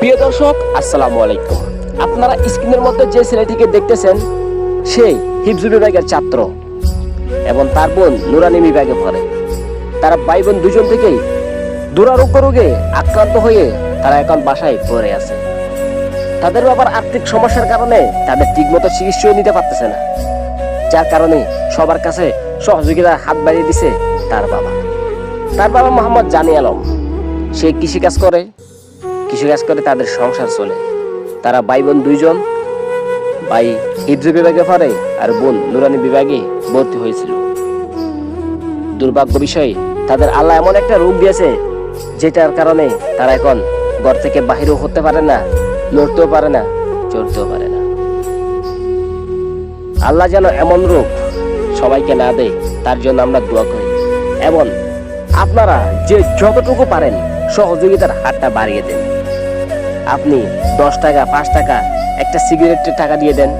দর্শক, আসসালামু আলাইকুম। আপনারা স্ক্রিনের মধ্যে যে ছেলেটিকে দেখতেছেন সে হিফজু বিভাগের ছাত্র এবং তার বোন নুরানি বিভাগে পড়ে। তারা ভাই বোন দুজন থেকেই দুরারোগ্য রোগে আক্রান্ত হয়ে তারা এখন বাসায় পড়ে আছে। তাদের বাবার আর্থিক সমস্যার কারণে তাদের ঠিকমতো চিকিৎসাও নিতে পারতেছে না, যার কারণে সবার কাছে সহযোগিতার হাত বাড়িয়ে দিছে তার বাবা। তার বাবা মোহাম্মদ জানি আলম। সে কৃষিকাজ করে কৃষিকাজ করে, তাদের সংসার চলে। তারা ভাই বোন দুইজন, ভাই হিফজু বিভাগে পড়ে আর বোন নুরানি বিভাগে ভর্তি হয়েছিল। দুর্ভাগ্য বিষয়ে, তাদের আল্লাহ এমন একটা রোগ দিয়েছে, যেটার কারণে তারা এখন ঘর থেকে বাহিরও হতে পারে না, লড়তেও পারে না, চড়তেও পারে না। আল্লাহ যেন এমন রোগ সবাইকে না দেয়, তার জন্য আমরা দোয়া করি। এবং আপনারা যে যতটুকু পারেন, সহযোগিতার হাতটা বাড়িয়ে দেন। আপনি দশ টাকা, পাঁচ টাকা, একটা সিগারেটের টাকা দিয়ে দেন।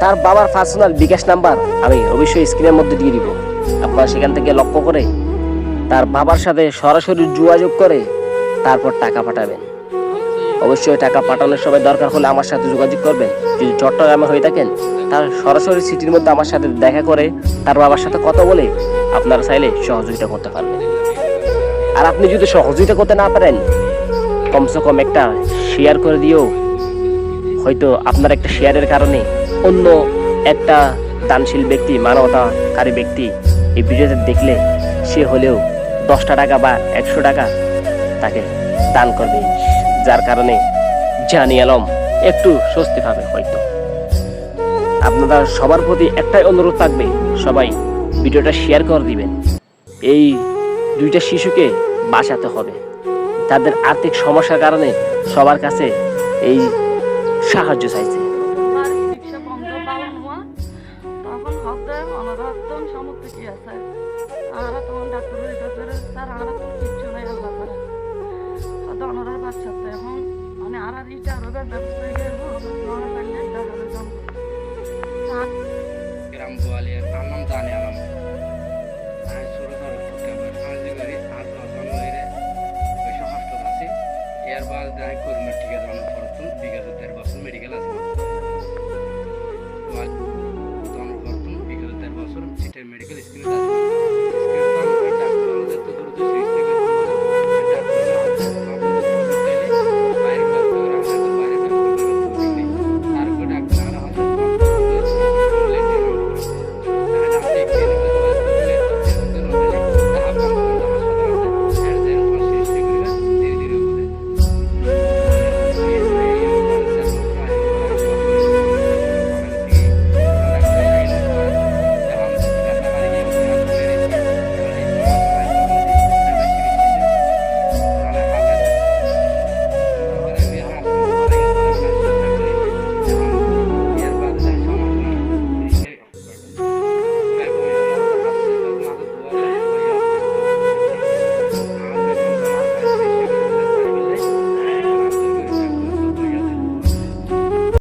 তার বাবার পার্সোনাল বিকাশ নাম্বার আমি অবশ্যই স্ক্রিনের মধ্যে দিয়ে দিব। আপনারা সেখান থেকে লক্ষ্য করে তার বাবার সাথে সরাসরি যোগাযোগ করে তারপর টাকা পাঠাবেন। অবশ্যই টাকা পাঠানোর সময় দরকার হলে আমার সাথে যোগাযোগ করবেন। যদি চট্টগ্রামে হয়ে থাকেন, তার সরাসরি সিটির মধ্যে আমার সাথে দেখা করে তার বাবার সাথে কথা বলে আপনারা চাইলে সহযোগিতা করতে পারবেন। আর আপনি যদি সহযোগিতা করতে না পারেন কমসে কম একটা শেয়ার করে দিও। হয়তো আপনার একটা শেয়ারের কারণে অন্য একটা দানশীল ব্যক্তি, মানবতাকারী ব্যক্তি এই ভিডিওতে দেখলে সে হলেও দশটা টাকা বা একশো টাকা তাকে দান করবে, যার কারণে জানি আলম একটু স্বস্তি পাবে হয়তো। আপনারা সবার প্রতি একটাই অনুরোধ থাকবে, সবাই ভিডিওটা শেয়ার করে দিবেন। এই দুইটা শিশুকে বাঁচাতে হবে। তাদের আর্থিক সমস্যার কারণে সবার কাছে এই সাহায্য চাইছে। আর এর বাদ আমি কর্মীর টিকা দেওয়ানো করতুন বিগত দেড় বছর মেডিকেল আছে।